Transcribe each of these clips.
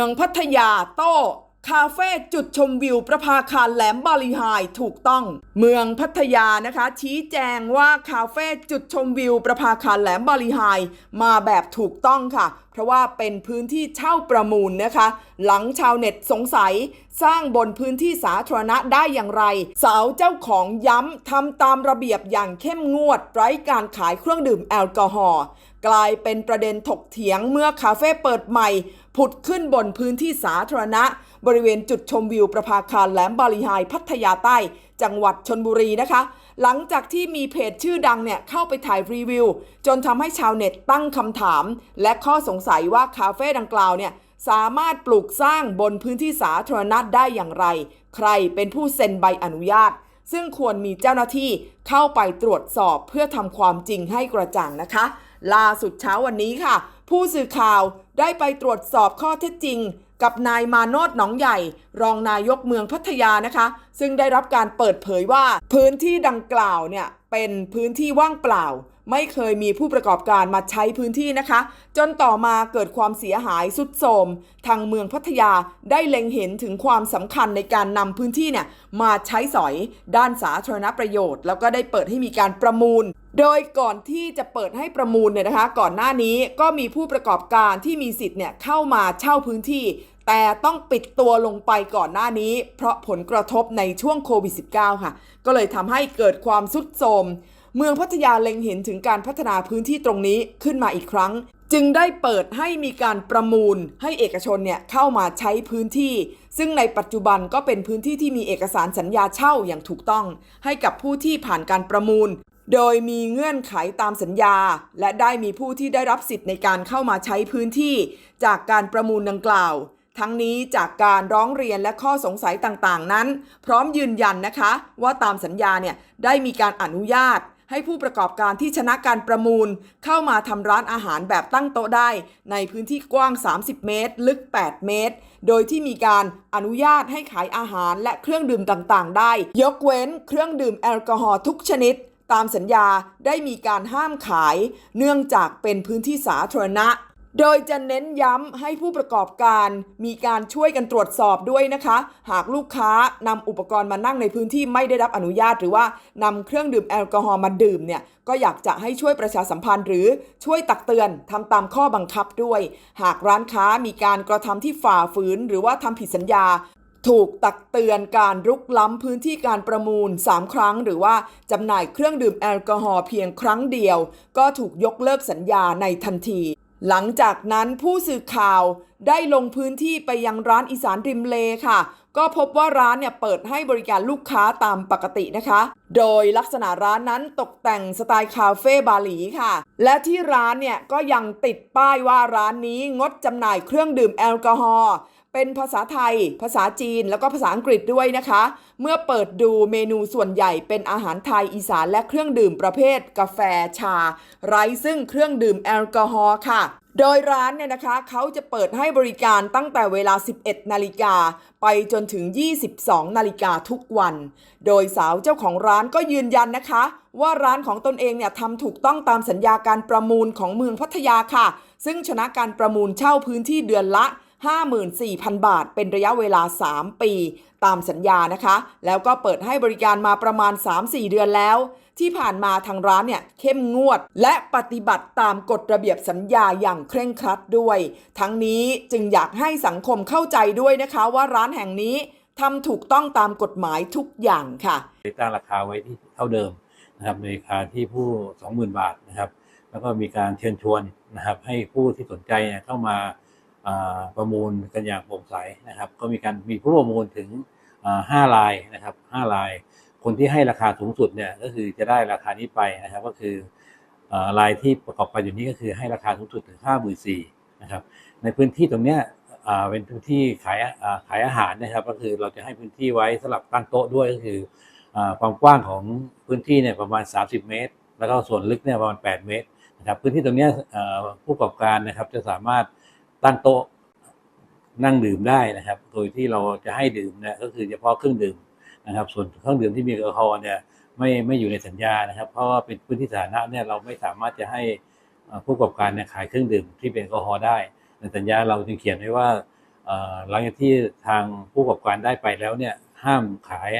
มืองพัทยาโต้ คาเฟ่จุดชมวิวประภาคารแหลมบาลีไฮถูกต้อง เมืองพัทยานะคะ ชี้แจงว่าคาเฟ่จุดชมวิวประภาคารแหลมบาลีไฮมาแบบถูกต้องค่ะ เพราะว่าเป็นพื้นที่เช่าประมูลนะคะ หลังชาวเน็ตสงสัย สร้างบนพื้นที่สาธารณะได้อย่างไร สาวเจ้าของย้ำทำตามระเบียบอย่างเข้มงวด ไร้การขายเครื่องดื่มแอลกอฮอล์กลายเป็นประเด็นถกเถียงเมื่อคาเฟ่เปิดใหม่ ผุดขึ้นบนพื้นที่สาธารณะ บริเวณจุดชมวิวประภาคารแหลมบาลีไฮพัทยาใต้ จังหวัดชนบุรีนะคะ หลังจากที่มีเพจชื่อดังเนี่ยเข้าไปถ่ายรีวิว จนทำให้ชาวเน็ตตั้งคำถาม และข้อสงสัยว่าคาเฟ่ดังกล่าวเนี่ยสามารถปลูกสร้างบนพื้นที่สาธารณะได้อย่างไร ใครเป็นผู้เซ็นใบอนุญาต ซึ่งควรมีเจ้าหน้าที่เข้าไปตรวจสอบเพื่อทำความจริงให้กระจ่างนะคะ ล่าสุดเช้าวันนี้ค่ะ ผู้สื่อข่าวได้ไปตรวจสอบข้อเท็จจริง กับนายมาโนดหนองใหญ่ รองนายกเมืองพัทยานะคะ ซึ่งได้รับการเปิดเผยว่าพื้นที่ดังกล่าวเนี่ยเป็นพื้นที่ว่างเปล่า ไม่เคยมีผู้ประกอบการมาใช้พื้นที่นะคะ จนต่อมาเกิดความเสียหายสุดโทมทางเมืองพัทยาได้เล็งเห็นถึงความสำคัญในการนำพื้นที่เนี่ยมาใช้สอยด้านสาธารณประโยชน์ แล้วก็ได้เปิดให้มีการประมูล โดยก่อนที่จะเปิดให้ประมูลเนี่ยนะคะ ก่อนหน้านี้ก็มีผู้ประกอบการที่มีสิทธิ์เนี่ยเข้ามาเช่าพื้นที่แต่ต้องปิดตัวลงไปก่อนหน้านี้ เพราะผลกระทบในช่วงโควิด -19 ค่ะ ก็เลยทำให้เกิดความสุดโทม เมืองพัทยาเล็งเห็นถึงการพัฒนาพื้นที่ตรงนี้ขึ้นมาอีกครั้ง จึงได้เปิดให้มีการประมูลให้เอกชนเนี่ยเข้ามาใช้พื้นที่ ซึ่งในปัจจุบันก็เป็นพื้นที่ที่มีเอกสารสัญญาเช่าอย่างถูกต้อง ให้กับผู้ที่ผ่านการประมูล โดยมีเงื่อนไขตามสัญญา และได้มีผู้ที่ได้รับสิทธิ์ในการเข้ามาใช้พื้นที่ จากการประมูลดังกล่าวทั้งนี้จากการร้องเรียนและข้อสงสัยต่างๆ นั้น พร้อมยืนยันนะคะ ว่าตามสัญญาเนี่ยได้มีการอนุญาต ให้ผู้ประกอบการที่ชนะการประมูล เข้ามาทำร้านอาหารแบบตั้งโต๊ะได้ ในพื้นที่กว้าง 30 เมตร ลึก 8 เมตร โดยที่มีการอนุญาตให้ขายอาหารและเครื่องดื่มต่างๆ ได้ ยกเว้นเครื่องดื่มแอลกอฮอล์ทุกชนิดตามสัญญาได้มีการห้ามขาย เนื่องจากเป็นพื้นที่สาธารณะ โดยจะเน้นย้ำให้ผู้ประกอบการมีการช่วยกันตรวจสอบด้วยนะคะ หากลูกค้านำอุปกรณ์มานั่งในพื้นที่ไม่ได้รับอนุญาต หรือว่านำเครื่องดื่มแอลกอฮอล์มาดื่มเนี่ยก็อยากจะให้ช่วยประชาสัมพันธ์ หรือช่วยตักเตือนทำตามข้อบังคับด้วย หากร้านค้ามีการกระทำที่ฝ่าฝืน หรือว่าทำผิดสัญญาถูกตักเตือนการรุกล้ำพื้นที่การประมูล 3 ครั้ง หรือว่าจำหน่ายเครื่องดื่มแอลกอฮอล์เพียงครั้งเดียว ก็ถูกยกเลิกสัญญาในทันที หลังจากนั้นผู้สื่อข่าวได้ลงพื้นที่ไปยังร้านอีสานริมเลค่ะ ก็พบว่าร้านเนี่ยเปิดให้บริการลูกค้าตามปกตินะคะ โดยลักษณะร้านนั้นตกแต่งสไตล์คาเฟ่บาหลีค่ะ และที่ร้านเนี่ยก็ยังติดป้ายว่าร้านนี้งดจำหน่ายเครื่องดื่มแอลกอฮอล์ เป็นภาษาไทย ภาษาจีน แล้วก็ภาษาอังกฤษด้วยนะคะ เมื่อเปิดดูเมนูส่วนใหญ่เป็นอาหารไทยอีสานและเครื่องดื่มประเภท กาแฟชา ไร้ซึ่งเครื่องดื่มแอลกอฮอล์ค่ะโดยร้านเนี่ยนะคะเขาจะเปิดให้บริการตั้งแต่เวลา 11 นาฬิกาไปจนถึง 22 นาฬิกาทุกวัน โดยสาวเจ้าของร้านก็ยืนยันนะคะ ว่าร้านของตนเองเนี่ยทำถูกต้องตามสัญญาการประมูลของเมืองพัทยาค่ะ ซึ่งชนะการประมูลเช่าพื้นที่เดือนละ 54,000 บาท เป็นระยะเวลา 3 ปีตามสัญญานะคะ แล้วก็เปิดให้บริการมาประมาณ 3-4 เดือนแล้ว ที่ผ่านมาทางร้านเนี่ยเข้มงวด และปฏิบัติตามกฎระเบียบสัญญาอย่างเคร่งครัดด้วย ทั้งนี้จึงอยากให้สังคมเข้าใจด้วยนะคะว่าร้านแห่งนี้ทำถูกต้องตามกฎหมายทุกอย่างค่ะตั้งราคาไว้ที่เท่าเดิมนะครับในราคาที่ผู้ 20,000 บาทนะครับ แล้วก็มีการเชิญชวนนะครับให้ผู้ที่สนใจเนี่ยเข้ามาอ่า ประมูลกันอย่างโปร่งใสนะครับ ก็มีการมีผู้ประมูลถึงอ่าห้ารายนะครับห้าราย คนที่ให้ราคาสูงสุดเนี่ยก็คือจะได้ราคานี้ไปนะครับก็คืออ่ารายที่ประกอบกันอยู่นี้ก็คือให้ราคาสูงสุดถึงห้าหมื่นสี่นะครับในพื้นที่ตรงเนี้ยเป็นพื้นที่ขายขายอาหารนะครับ ก็คือเราจะให้พื้นที่ไว้สำหรับตั้งโต๊ะด้วยก็คือความกว้างของพื้นที่เนี่ยประมาณ 30 เมตร แล้วก็ส่วนลึกเนี่ยประมาณ 8 เมตรนะครับพื้นที่ตรงเนี้ยผู้ประกอบการนะครับจะสามารถ ตั้งโต๊ะนั่งดื่มได้นะครับ โดยที่เราจะให้ดื่มเนี่ยก็คือเฉพาะเครื่องดื่มนะครับ ส่วนเครื่องดื่มที่มีแอลกอฮอล์เนี่ยไม่ไม่อยู่ในสัญญานะครับ เพราะว่าเป็นพื้นที่สาธารณะเนี่ยเราไม่สามารถจะให้ผู้ประกอบการเนี่ยขายเครื่องดื่มที่เป็นแอลกอฮอล์ได้ ในสัญญาเราจึงเขียนไว้ว่าหลังจากที่ทางผู้ประกอบการได้ไปแล้วเนี่ยห้ามขาย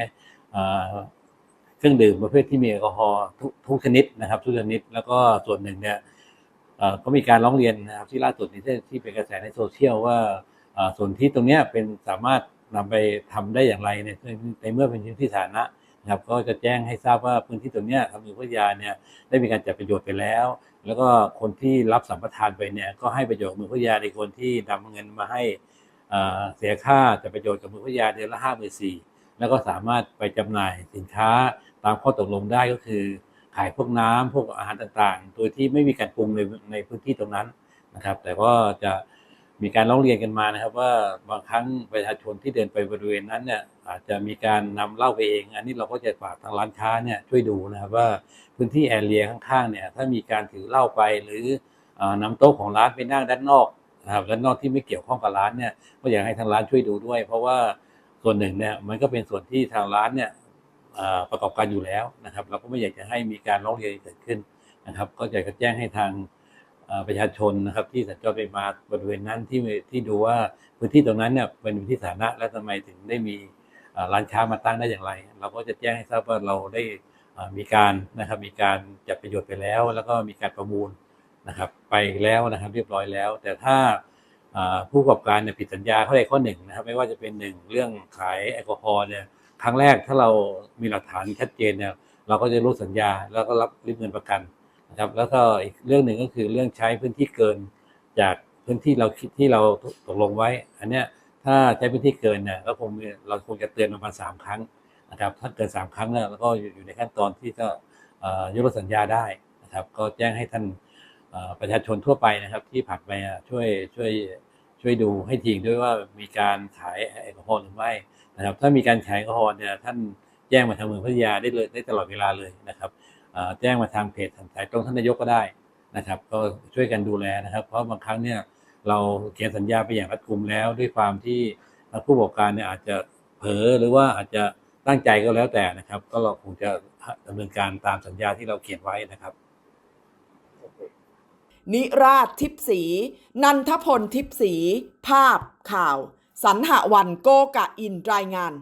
เครื่องดื่มประเภทที่มีแอลกอฮอล์ทุกชนิดนะครับ ทุกชนิดแล้วก็ส่วนหนึ่งเนี่ย ก็มีการร้องเรียนนะครับที่ล่าสุดนี้ที่ที่เป็นกระแสในโซเชียลว่าส่วนที่ตรงนี้เป็นสามารถนำไปทำได้อย่างไรในในเมื่อเป็นพื้นที่สาธารณะนะครับก็จะแจ้งให้ทราบว่าพื้นที่ตรงนี้ทางมือพัทยาเนี่ยได้มีการจัดประโยชน์ไปแล้ว แล้วก็คนที่รับสัมปทานไปเนี่ยก็ให้ประโยชน์มือพัทยาในคนที่นำเงินมาให้เสียค่าจะประโยชน์กับมือพัทยาเดือนละห้าหมื่นสี่แล้วก็สามารถไปจำหน่ายสินค้าตามข้อตกลงได้ก็คือ ขายพวกน้ำพวกอาหารต่างๆ โดยที่ไม่มีการปรุงในในพื้นที่ตรงนั้นนะครับ แต่ก็จะมีการร้องเรียนกันมานะครับ ว่าบางครั้งประชาชนที่เดินไปบริเวณนั้นเนี่ยอาจจะมีการนำเหล้าไปเอง อันนี้เราก็จะฝากทางร้านค้าเนี่ยช่วยดูนะครับว่าพื้นที่แอเรียข้างๆเนี่ยถ้ามีการถือเหล้าไปหรืออ่อนำโต๊ะของร้านไปนั่งด้านนอกนะครับด้านนอกที่ไม่เกี่ยวข้องกับร้านเนี่ยก็อยากให้ทางร้านช่วยดูด้วย เพราะว่าส่วนหนึ่งเนี่ยมันก็เป็นส่วนที่ทางร้านเนี่ย ประกอบการอยู่แล้วนะครับ เราก็ไม่อยากจะให้มีการร้องเรียนเกิดขึ้นนะครับ ก็อยากจะแจ้งให้ทางประชาชนนะครับ ที่สัญจรไปมาบริเวณนั้นที่ที่ดูว่าพื้นที่ตรงนั้นเนี่ยเป็นพื้นที่สาธารณะแล้วทำไมถึงได้มีร้านค้ามาตั้งได้อย่างไร เราก็จะแจ้งให้ทราบว่าเราได้มีการนะครับมีการจัดประโยชน์ไปแล้ว แล้วก็มีการประมูลนะครับ ไปแล้วนะครับเรียบร้อยแล้ว แต่ถ้าผู้ประกอบการเนี่ยผิดสัญญาข้อใดข้อหนึ่งนะครับ ไม่ว่าจะเป็นหนึ่งเรื่องขายแอลกอฮอล์เนี่ย ครั้งแรกถ้าเรามีหลักฐานชัดเจนเนี่ยเราก็จะรู้สัญญาแล้วก็รับริบเงินประกันนะครับ แล้วก็อีกเรื่องหนึ่งก็คือเรื่องใช้พื้นที่เกิน จากพื้นที่เราคิดที่เราตกลงไว้ อันเนี้ยถ้าใช้พื้นที่เกินเนี่ยก็คงมีเราคงจะเตือนประมาณสามครั้งนะครับถ้าเกินสามครั้งเนี่ยเราก็อยู่ในขั้นตอนที่จะยกเลิกสัญญาได้นะครับ ก็แจ้งให้ท่านประชาชนทั่วไปนะครับ ที่ผ่านไปช่วยช่วย ช่วยดูให้ทีด้วยว่ามีการขายแอลกอฮอล์หรือไม่นะครับ ถ้ามีการขายแอลกอฮอล์เนี่ยท่านแจ้งมาทางเมืองพัทยาได้เลยได้ตลอดเวลาเลยนะครับแจ้งมาทางเพจสายตรงท่านนายกก็ได้นะครับ ก็ช่วยกันดูแลนะครับ เพราะบางครั้งเนี่ยเราเขียนสัญญาไปอย่างรัดกุมแล้ว ด้วยความที่ผู้ประกอบการเนี่ยอาจจะเผลอหรือว่าอาจจะตั้งใจก็แล้วแต่นะครับ ก็เราคงจะดำเนินการตามสัญญาที่เราเขียนไว้นะครับ นิราชทิพสี นันทพลทิพสี ภาพข่าว สันหวันโกกะอินรายงาน